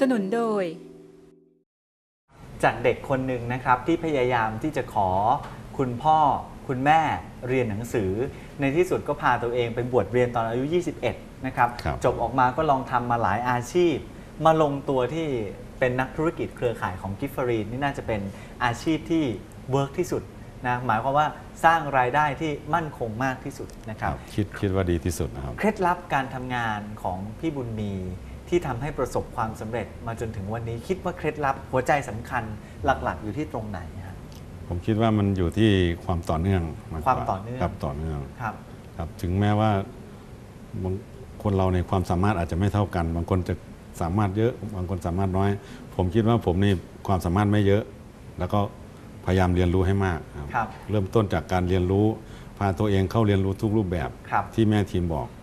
สนุนโดย จากเด็กคนหนึ่งนะครับที่พยายามที่จะขอคุณพ่อคุณแม่เรียนหนังสือ ในที่สุดก็พาตัวเองไปบวชเรียนตอนอายุ 21 นะครับ ครับจบออกมาก็ลองทำมาหลายอาชีพ มาลงตัวที่เป็นนักธุรกิจเครือข่ายของกิฟฟรีนนี่น่าจะเป็นอาชีพที่เวิร์กที่สุดนะหมายความว่าสร้างรายได้ที่มั่นคงมากที่สุดนะครับ คิดคิดว่าดีที่สุดนะครับ เคล็ดลับการทำงานของพี่บุญมี ที่ทำให้ประสบความสำเร็จมาจนถึงวันนี้คิดว่าเคล็ดลับ หัวใจสำคัญหลักๆ อยู่ที่ตรงไหนฮะ ผมคิดว่ามันอยู่ที่ความต่อเนื่องกกความต่อเนื่อง ครับต่อเนื่องครับ ครับถึงแม้ว่าบางคนเราในความสามารถอาจจะไม่เท่ากัน บางคนจะสามารถเยอะ บางคนสามารถน้อย ผมคิดว่าผมนี่ความสามารถไม่เยอะ แล้วก็พยายามเรียนรู้ให้มากครับ ครับ เริ่มต้นจากการเรียนรู้พาตัวเองเข้าเรียนรู้ทุกรูปแบบ ครับ ที่แม่ทีมบอกครับ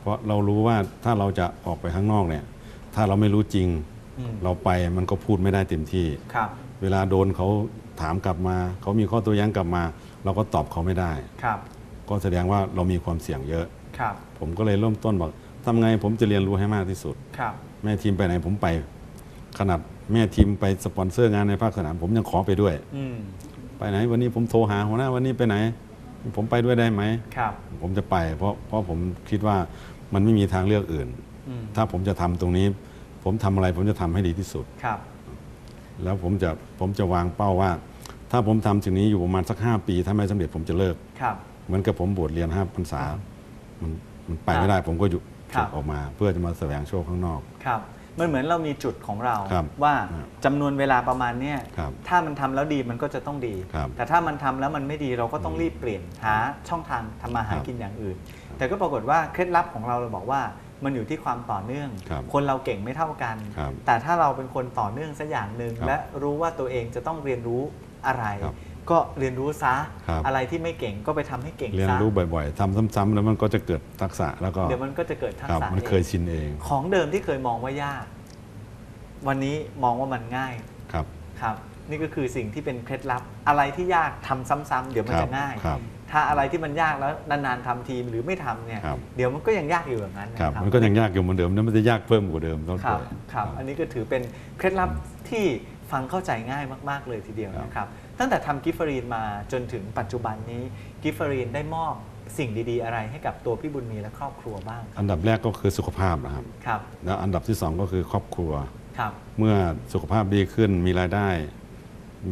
เพราะเรารู้ว่าถ้าเราจะออกไปข้างนอกเนี่ย ถ้าเราไม่รู้จริงอืมเราไปมันก็พูดไม่ได้เต็มที่ครับเวลาโดนเขาถามกลับมา เขามีข้อโตัวแย้งกลับมา เราก็ตอบเขาไม่ได้ครับก็แสดงว่าเรามีความเสี่ยงเยอะครับผมก็เลยเริ่มต้นบอกทำไงผมจะเรียนรู้ให้มากที่สุดครับแม่ทีมไปไหนผมไป ขนาดแม่ทีมไปสปอนเซอร์งานในภาคสนามผมยังขอไปด้วยอืมไปไหนวันนี้ผมโทรหาหัวหน้าวันนี้ไปไหน ผมไปด้วยได้ไหม ครับ ผมจะไป เพราะเพราะผมคิดว่ามันไม่มีทางเลือกอื่น อืม ถ้าผมจะทำตรงนี้ ผมทำอะไรผมจะทำให้ดีที่สุด ครับ แล้วผมจะผมจะวางเป้าว่า ถ้าผมทำสิ่งนี้อยู่ประมาณสัก 5 ปี ถ้าไม่สำเร็จผมจะเลิก ครับ เหมือนกับผมบวชเรียนห้าพรรษามันมันไปไม่ได้ผมก็หยุดครับ ออกมา เพื่อจะมาแสวงโชคข้างนอก ครับ มันเหมือนเรามีจุดของเราครับว่าครับจำนวนเวลาประมาณเนี้ยครับถ้ามันทำแล้วดีมันก็จะต้องดี ครับแต่ถ้ามันทำแล้วมันไม่ดีเราก็ต้องรีบเปลี่ยนหาช่องทางทำมาหาครับกินอย่างอื่น แต่ก็ปรากฏว่าเคล็ดลับของเราเราบอกว่ามันอยู่ที่ความต่อเนื่องครับคนเราเก่งไม่เท่ากัน ครับแต่ถ้าเราเป็นคนต่อเนื่องสักอย่างหนึ่งครับและรู้ว่าตัวเองจะต้องเรียนรู้อะไร ครับ ก็เรียนรู้ซะครับ อะไรที่ไม่เก่งก็ไปทำให้เก่งเรียนซะรู้บ่อยๆทำซ้ำๆแล้วมันก็จะเกิดทักษะแล้วก็เดี๋ยวมันก็จะเกิดทักครับษะมันเคยเองชินเองของเดิมที่เคยมองว่ายาก วันนี้มองว่ามันง่ายครับ ครับ นี่ก็คือสิ่งที่เป็นเคล็ดลับ อะไรที่ยากทำซ้ำๆเดี๋ยวมันครับจะง่าย ครับถ้าอะไรที่มันยากแล้วนานๆทำทีมหรือไม่ทำเนี่ย ครับ เดี๋ยวมันก็ยังยากอยู่แบบนั้นนะครับมันก็ยังยากอยู่เหมือนเดิมแล้วมันจะยากเพิ่มกว่าเดิมต้องครับเกิดครับ อันนี้ก็ถือเป็นเคล็ดลับที่ฟังเข้าใจง่ายมาก ๆ เลยทีเดียวครับนะครับ ตั้งแต่ทำกิฟเฟอรีนมาจนถึงปัจจุบันนี้กิฟเฟอรีนได้มอบสิ่งดีๆ อะไรให้กับตัวพี่บุญมีและครอบครัวบ้างครับอันดับแรกก็คือสุขภาพนะครับครับแล้วอันดับที่สองก็คือครอบครัว ครับ เมื่อสุขภาพดีขึ้นมีรายได้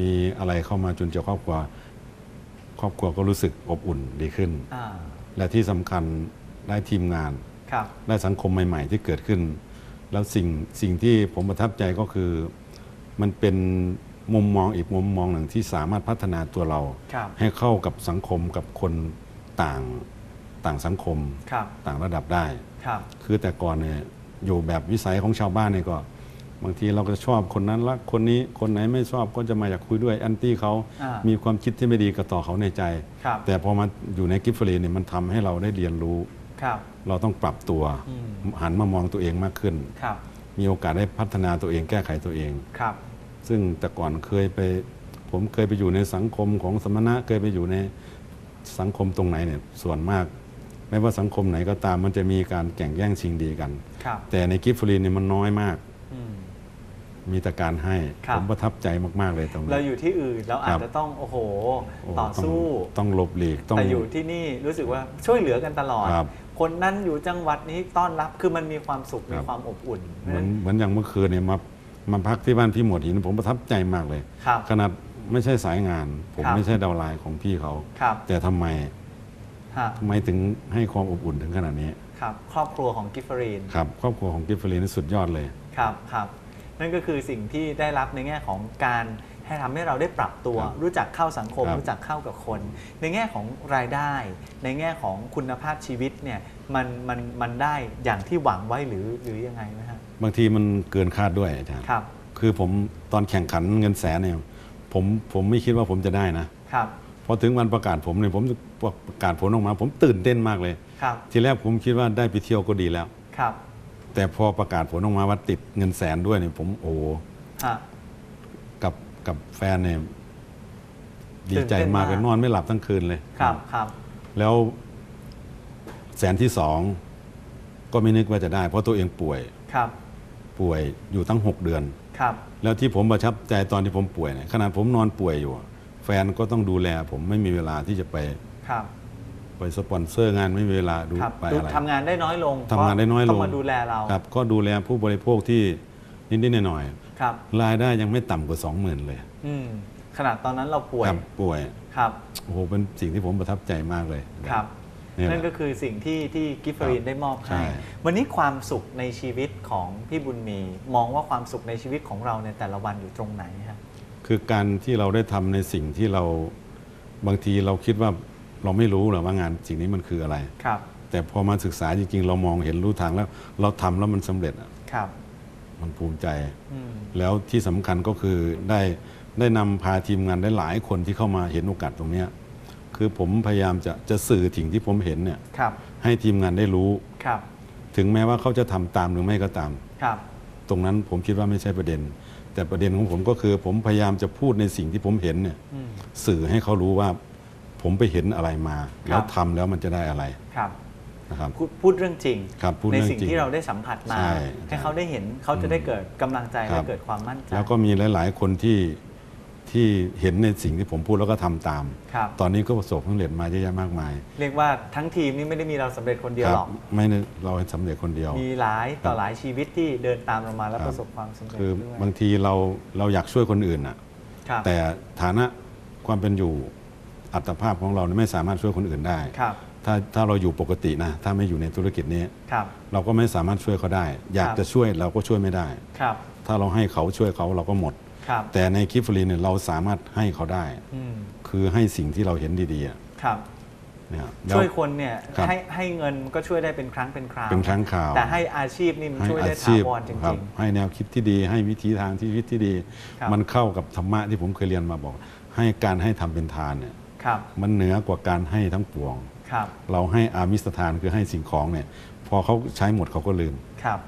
มีอะไรเข้ามาจุนเจือครอบครัว ครอบครัวก็รู้สึกอบอุ่นดีขึ้น อ่าและที่สำคัญได้ทีมงาน ครับ ได้สังคมใหม่ ๆ ที่เกิดขึ้น แล้วสิ่งสิ่งที่ผมประทับใจก็คือ มันเป็น มุมมองอีกมุมมองหนึ่งที่สามารถพัฒนาตัวเรา ครับ ให้เข้ากับสังคมกับคนต่างต่างสังคม ครับ ต่างระดับได้ ครับ คือแต่ก่อนเนี่ยอยู่แบบวิสัยของชาวบ้านเนี่ยก็ บางทีเราก็ชอบคนนั้นรักคนนี้คนไหนไม่ชอบก็จะมาอยากคุยด้วยแอนตี้เขาอ่ามีความคิดที่ไม่ดีกับต่อเขาในใจ ครับ แต่พอมาอยู่ในกิฟต์ฟรีเนี่ยมันทำให้เราได้เรียนรู้ ครับ เราต้องปรับตัวอืม หันมามองตัวเองมากขึ้น ครับ มีโอกาสได้พัฒนาตัวเองแก้ไขตัวเอง ครับ ซึ่งแต่ก่อนเคยไป ผมเคยไปอยู่ในสังคมของสมณะเคยไปอยู่ในสังคมตรงไหนเนี่ยส่วนมาก ไม่ว่าสังคมไหนก็ตามมันจะมีการแข่งแย่งชิงดีกันครับแต่ในกิฟต์ฟรีเนี่ยมันน้อยมากอืมมีแต่การให้ครับผมประทับใจมากๆเลยตรงเรานี้อยู่ที่อื่นเราอาคจรับจะต้องโอ้โหโอ้ต่อสู้ต้องต้องหลบหลีกต้องแต่อยู่ที่นี่รู้สึกว่าช่วยเหลือกันตลอดครับคนนั้นอยู่จังหวัดนี้ต้อนรับคือมันมีความสุขคมีรับความอบอุ่น เหมือนเหมือนอย่างเมื่อคืนเนี่ยมา มาพักที่บ้านพี่หมวดหินผมประทับใจมากเลย ครับ ขนาดไม่ใช่สายงาน ผมครับ ไม่ใช่ดาวน์ไลน์ของพี่เขา ครับแต่ทำไมฮะทำไมถึงให้ความอบอุ่นถึงขนาดนี้ครับ ครอบครัวของกิฟเฟอรีน ครับครอบครัวของกิฟต์ฟรีนี่สุดยอดเลย ครับครับนั่นก็คือสิ่งที่ได้รับในแง่ของการให้ทำให้เราได้ปรับตัว ครับรู้จักเข้าสังคม ครับรู้จักเข้ากับคน ในแง่ของรายได้ ในแง่ของคุณภาพชีวิตเนี่ยมันมันมันได้อย่างที่หวังไว้หรือหรือยังไงนะฮะ บางทีมันเกินคาดด้วยอาจารย์ครับ คือผมตอนแข่งขันเงินแสนเนี่ยผมผมไม่คิดว่าผมจะได้นะครับ พอถึงวันประกาศผมเนี่ยผมประกาศผลออกมา ผมตื่นเต้นมากเลย ครับ ทีแรกผมคิดว่าได้ไปเที่ยวก็ดีแล้ว ครับ แต่พอประกาศผลออกมาว่าติดเงินแสนด้วยเนี่ยผมโอ้ฮะ กับกับแฟนเนี่ยดีตื่นใจเต้นมากมากเลยนอนไม่หลับทั้งคืนเลย ครับ ครับ แล้วแสนที่สองก็ไม่นึกว่าจะได้ เพราะตัวเองป่วย ครับ ป่วยอยู่ตั้ง 6 เดือน ครับ แล้วที่ผมประทับใจตอนที่ผมป่วยเนี่ยขนาดผมนอนป่วยอยู่อะแฟนก็ต้องดูแล ผมไม่มีเวลาที่จะไปครับไปสปอนเซอร์งานไม่มีเวลาดูครับไปดูอะไรทำงานได้น้อยลงทำงานได้น้อยลงต้องมาดูแลเราครับ ก็ดูแลผู้บริโภคที่นิดๆหน่อยครับๆรายได้ยังไม่ต่ำกว่า 20,000 เลยอืมขนาดตอนนั้นเราป่วยครับป่วยครับโอ้โหเป็นสิ่งที่ผมประทับใจมากเลยครับ นี่แหละนั่นก็คือสิ่งที่ที่กิฟเฟอรีนได้มอบใช่ให้ วันนี้ความสุขในชีวิตของพี่บุญมี มองว่าความสุขในชีวิตของเราในแต่ละวันอยู่ตรงไหนครับคือการที่เราได้ทำในสิ่งที่เราบางทีเราคิดว่าเราไม่รู้หรอกว่างานสิ่งนี้มันคืออะไรครับ แต่พอมาศึกษาจริงๆ เรามองเห็นรู้ทางแล้ว เราทำแล้วมันสำเร็จอะครับ มันภูมิใจอืมแล้วที่สำคัญก็คือได้ได้นำพาทีมงานได้หลายคนที่เข้ามาเห็นโอกาสตรงเนี้ย คือผมพยายามจะจะสื่อสิ่งที่ผมเห็นเนี่ยครับให้ทีมงานได้รู้ ครับ ถึงแม้ว่าเขาจะทำตามหรือไม่ก็ตาม ครับ ตรงนั้นผมคิดว่าไม่ใช่ประเด็น แต่ประเด็นของผมก็คือ ผมพยายามจะพูดในสิ่งที่ผมเห็นเนี่ยอืม สื่อให้เขารู้ว่า ผมไปเห็นอะไรมา ครับ แล้วทำแล้วมันจะได้อะไรครับ นะครับ พูดพูดเรื่องจริง ครับพูดในเรื่องสิ่งจริงที่เราได้สัมผัสมา ใช่ให้เขาได้เห็นเขาจะได้เกิดกำลังใจ ครัและบเกิดความมั่นใจ แล้วก็มีหลาย ๆ คนที่ ที่เห็นในสิ่งที่ผมพูดแล้วก็ทำตาม ครับ ตอนนี้ก็ประสบความสำเร็จมาเยอะแยะมากมายเรียกว่าทั้งทีมนี่ไม่ได้มีเราสำเร็จคนเดียวคหรัรอก ไม่ได้เราสำเร็จคนเดียว มีหลายต่อครับหลายชีวิตที่เดินตามเรามาแล้วครับ ประสบความสำเร็จคือด้วยบางทีเราเราอยากช่วยคนอื่นน่ะ ครับแต่ฐานะความเป็นอยู่อัตภาพของเราเนี่ยไม่สามารถช่วยคนอื่นได้ ครับถ้าถ้าเราอยู่ปกตินะ ถ้าไม่อยู่ในธุรกิจนี้ ครับ เราก็ไม่สามารถช่วยเขาได้ อยากครับ จะช่วยเราก็ช่วยไม่ได้ ครับ ถ้าเราให้เขาช่วยเขาเราก็หมด ครับแต่ในคลิปฟรีเนี่ยเราสามารถให้เขาได้ อืมคือให้สิ่งที่เราเห็นดีๆอะครับเนี่ยแล้วช่วยคนเนี่ยครับ ให้ให้เงินก็ช่วยได้เป็นครั้งเป็นคราวเป็นครั้งคราว แต่ให้อาชีพนี่มันให้ช่วยอาได้ชีถาพวรจครัริบง ให้แนวคิดที่ดี ให้วิธีทางที่วิตที่ดี ครับ มันเข้ากับธรรมะที่ผมเคยเรียนมาบอก ให้การให้ทำเป็นทานเนี่ยๆ ครับมันเหนือกว่าการให้ทั้งปวง ครับเราให้อามิสทานคือให้สิ่งของเนี่ย พอเขาใช้หมดเขาก็ลืม ครับ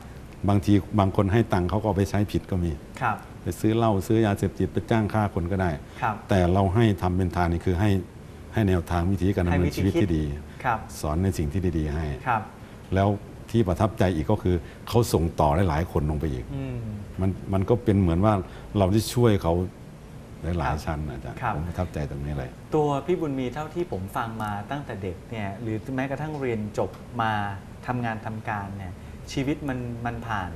บางทีบางคนให้ตังค์เขาก็เอาไปใช้ผิดก็มี ครับ ไปซื้อเหล้าซื้อยาเสพติดไปจ้างฆ่าคนก็ได้ ครับแต่เราให้ทำเป็นทานนี่คือให้ให้แนวทางวิธีการดำให้เนิวินธีชีวิตคิดที่ดี ครับสอนในสิ่งที่ดี ๆ ให้ ครับ แล้วที่ประทับใจอีกก็คือเขาส่งต่อได้หลายคนลงไปอีก อืม มันมันก็เป็นเหมือนว่าเราได้ช่วยเขาหลาคยรับๆชั้นอาจารย์ครับ ผมประทับใจตรงนี้เลย ตัวพี่บุญมีเท่าที่ผมฟังมาตั้งแต่เด็กเนี่ยหรือแม้กระทั่งเรียนจบมาทำงานทำการเนี่ยชีวิตมันมันผ่าน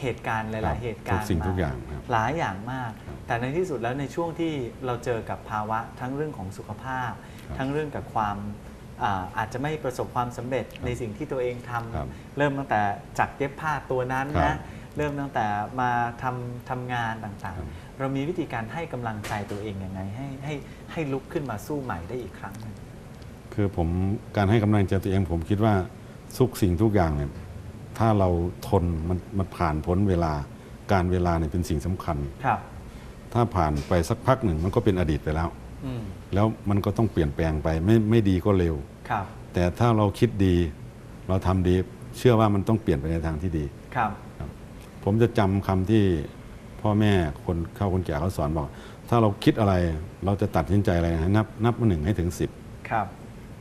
เหตุการณ์หครัลายบๆเหตุการณ์ทุกสิ่งมทุกอย่างครับหลายอย่างมากครับแต่ในที่สุดแล้วในช่วงที่เราเจอกับภาวะทั้งเรื่องของสุขภาพครับทั้งเรื่องกับความอาอาจจะไม่ประสบความสำเร็จครับในสิ่งที่ตัวเองทครับำเริ่มตั้งแต่จักเย็บผ้าตัวนั้นครันะบเริ่มตั้งแต่มาทำทำงานต่างครับๆเรามีวิธีการให้กำลังใจตัวเองยังไงให้ให้ให้ลุกขึ้นมาสู้ใหม่ได้อีกครั้งหนึ่งคือผมการให้กำลังใจตัวเองผมคิดว่าทุกสิ่งทุกอย่างเนี่ย ถ้าเราทนมันมันผ่านพ้นเวลาการเวลาเนี่ยเป็นสิ่งสำคัญ ครับ ถ้าผ่านไปสักพักหนึ่งมันก็เป็นอดีตไปแล้ว อืมแล้วมันก็ต้องเปลี่ยนแปลงไปไม่ไม่ดีก็เร็ว ครับ แต่ถ้าเราคิดดี เราทำดี เชื่อว่ามันต้องเปลี่ยนไปในทางที่ดี ครับ ผมจะจำคำที่พ่อแม่คนเข้าคนแก่เขาสอนบอก ถ้าเราคิดอะไรเราจะตัดสินใจอะไรให้นับนับมาหนึ่งให้ถึงสิบ ครับ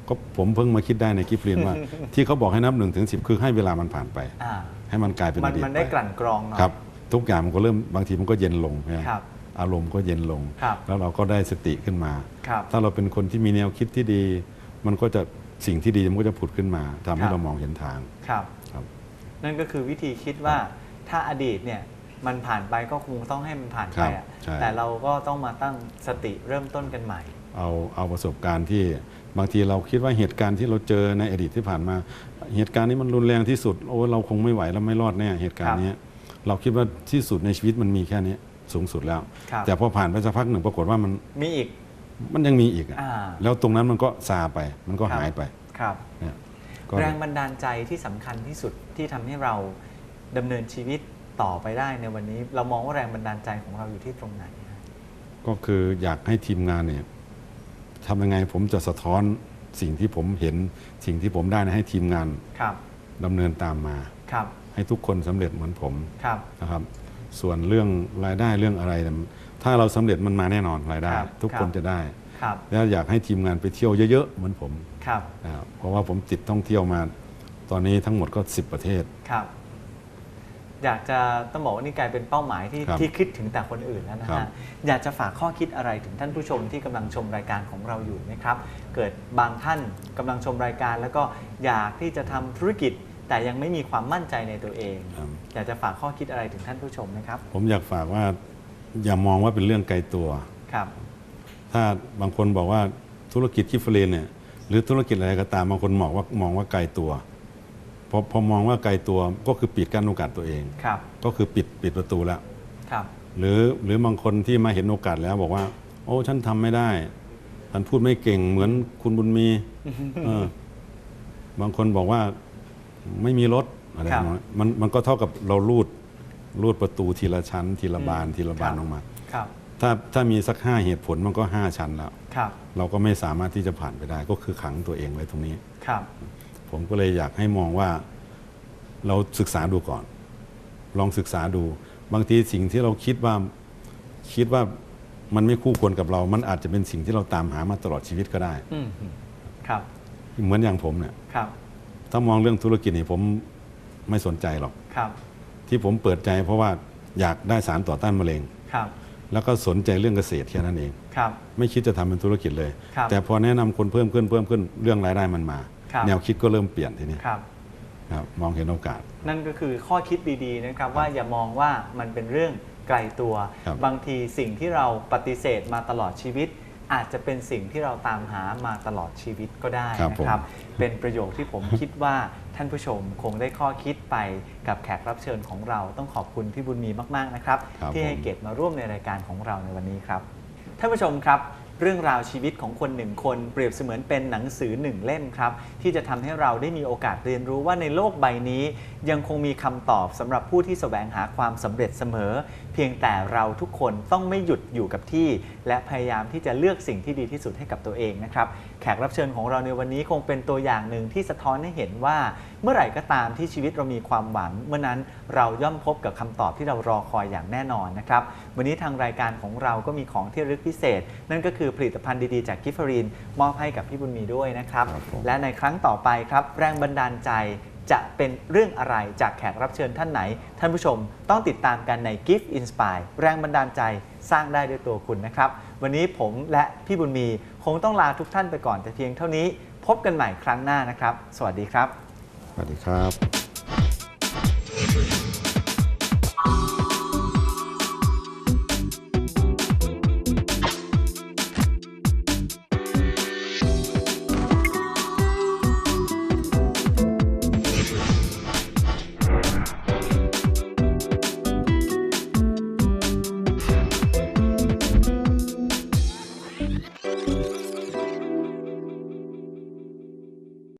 ก็ผมเพิ่งมาคิดได้ในกิฟเรียนว่า ที่เขาบอกให้นับหนึ่งถึงสิบคือให้เวลามันผ่านไป อ่าให้มันกลายเป็นมัอนดีตมันได้ไปกลั่นกรองหน่อยครับ ทุกอย่างมันก็เริ่มบางทีมันก็เย็นลงใช่ไหมครับอารมณ์ก็เย็นลง ครับ แล้วเราก็ได้สติขึ้นมา ครับ ถ้าเราเป็นคนที่มีแนวคิดที่ดี มันก็จะสิ่งที่ดีมันก็จะผุดขึ้นมาทำให้ครับ เรามองเห็นทางครับ ครับ นั่นก็คือวิธีคิดว่าถ้าอดีตเนี่ยมันผ่านไปก็คงต้องให้มันผ่านไปครับอะใช่ แต่เราก็ต้องมาตั้งสติเริ่มต้นกันใหม่ เอาเอาประสบการณ์ที่บางทีเราคิดว่าเหตุการณ์ที่เราเจอในอดีตที่ผ่านมา เหตุการณ์นี้มันรุนแรงที่สุดโอ้เราคงไม่ไหวเราไม่รอดแน่เหตุการณ์เนี้ยเราคิดว่าที่สุดในชีวิตมันมีแค่นี้สูงสุดแล้วครับแต่พอผ่านไปสักพักหนึ่งปรากฏว่ามันมีอีกมันยังมีอีกอะอ่าแล้วตรงนั้นมันก็ซาไป มันก็ครับหายไปครับเนี่ยก็แรงบันดาลใจที่สำคัญที่สุดที่ทำให้เราดำเนินชีวิตต่อไปได้ในวันนี้ เรามองว่าแรงบันดาลใจของเราอยู่ที่ตรงไหนฮะก็คืออยากให้ทีมงานเนี่ย ทำยังไงผมจะสะท้อนสิ่งที่ผมเห็นสิ่งที่ผมได้นะให้ทีมงานครับดำเนินตามมา ครับ ให้ทุกคนสำเร็จเหมือนผมครับ นะครับ ส่วนเรื่องรายได้เรื่องอะไรเนี่ยถ้าเราสำเร็จมันมาแน่นอนรายได้ ครับทุกคนครับจะได้ ครับ แล้วอยากให้ทีมงานไปเที่ยวเยอะๆเหมือนผมครับ นะครับเพราะว่าผมติดท่องเที่ยวมา ตอนนี้ทั้งหมดก็ 10 ประเทศ ครับ อยากจะต้องบอกว่านี่กลายเป็นเป้าหมายที่ครับที่คิดถึงแต่คนอื่นแล้วนะครัฮะบ อยากจะฝากข้อคิดอะไรถึงท่านผู้ชมที่กำลังชมรายการของเราอยู่ไหมครับ เกิดบางท่านกำลังชมรายการ แล้วก็อยากที่จะทำธุรกิจ แต่ยังไม่มีความมั่นใจในตัวเอง ครับอยากจะฝากข้อคิดอะไรถึงท่านผู้ชมไหมครับผมอยากฝากว่า อย่ามองว่าเป็นเรื่องไกลตัว ครับ ถ้าบางคนบอกว่าธุรกิจกิฟเฟอรีนเนี่ยหรือธุรกิจอะไรก็ตามบางคนมองว่ามองว่าไกลตัว พอพอมองว่าไกลตัวก็คือปิดกั้นโอกาสตัวเอง ครับก็คือปิดปิดประตูแล้ว ครับ หรือหรือบางคนที่มาเห็นโอกาสแล้วบอกว่า โอ้ฉันทำไม่ได้ฉันพูดไม่เก่งเหมือนคุณบุญมีเออบางคนบอกว่าไม่มีรถอะไรครับประมาณนั้นมันมันก็เท่ากับเราลูดลูดประตูทีละชั้น ทีละบานอืมทีละบานครับ ออกมา ครับ ถ้าถ้ามีสักห้าเหตุผลมันก็ห้าชั้นแล้ว ครับ เราก็ไม่สามารถที่จะผ่านไปได้ ก็คือขังตัวเองไว้ตรงนี้ ครับ ผมก็เลยอยากให้มองว่าเราศึกษาดูก่อน ลองศึกษาดู บางทีสิ่งที่เราคิดว่าคิดว่ามันไม่คู่ควรกับเรา มันอาจจะเป็นสิ่งที่เราตามหามาตลอดชีวิตก็ได้อืมครับ เหมือนอย่างผมเนี่ยครับถ้ามองเรื่องธุรกิจนี่ผมไม่สนใจหรอกครับ ที่ผมเปิดใจเพราะว่าอยากได้สารต่อต้านมะเร็งครับ แล้วก็สนใจเรื่องเกษตรแค่นั้นเองครับ ไม่คิดจะทำเป็นธุรกิจเลยครับแต่พอแนะนำคนเพิ่มขึ้นเพิ่มขึ้นเรื่องรายได้มันมา ครับ แนวคิดก็เริ่มเปลี่ยนทีนี้ครับ ครับมองเห็นโอกาส นั่นก็คือข้อคิดดีๆนะครับ ว่าอย่ามองว่ามันเป็นเรื่องไกลตัว ครับ บางทีสิ่งที่เราปฏิเสธมาตลอดชีวิต อาจจะเป็นสิ่งที่เราตามหามาตลอดชีวิตก็ได้ครับนะครับผมเป็นประโยคที่ผมคิดว่าท่านผู้ชมคงได้ข้อคิดไปกับแขกรับเชิญของเราต้องขอบคุณพี่บุญมีมากๆนะครับ ครับที่ให้ผม เกียรติมาร่วมในรายการของเราในวันนี้ครับ ท่านผู้ชมครับ เรื่องราวชีวิตของคนหนึ่งคนเปรียบเสมือนเป็นหนังสือหนึ่งเล่มครับ ที่จะทำให้เราได้มีโอกาสเรียนรู้ว่าในโลกใบนี้ ยังคงมีคำตอบสำหรับผู้ที่แสวงหาความสำเร็จเสมอ เพียงแต่เราทุกคนต้องไม่หยุดอยู่กับที่ และพยายามที่จะเลือกสิ่งที่ดีที่สุดให้กับตัวเองนะครับ แขกรับเชิญของเราในวันนี้คงเป็นตัวอย่างหนึ่งที่สะท้อนให้เห็นว่า เมื่อไหร่ก็ตามที่ชีวิตเรามีความหวัง เมื่อนั้นเราย่อมพบกับคำตอบที่เรารอคอยอย่างแน่นอนนะครับ วันนี้ทางรายการของเราก็มีของที่ระลึกพิเศษ นั่นก็คือผลิตภัณฑ์ดีๆจากกิฟฟรีนมอบให้กับพี่บุญมีด้วยนะครับครับผมและในครั้งต่อไปครับ แรงบันดาลใจจะเป็นเรื่องอะไรจากแขกรับเชิญท่านไหน ท่านผู้ชมต้องติดตามกันใน Gift Inspire แรงบันดาลใจสร้างได้ด้วยตัวคุณนะครับ วันนี้ผมและพี่บุญมีค งต้องลาทุกท่านไปก่อนแต่เพียงเท่านี้ พบกันใหม่ครั้งหน้านะครับ สวัสดีครับ สวัสดีครับ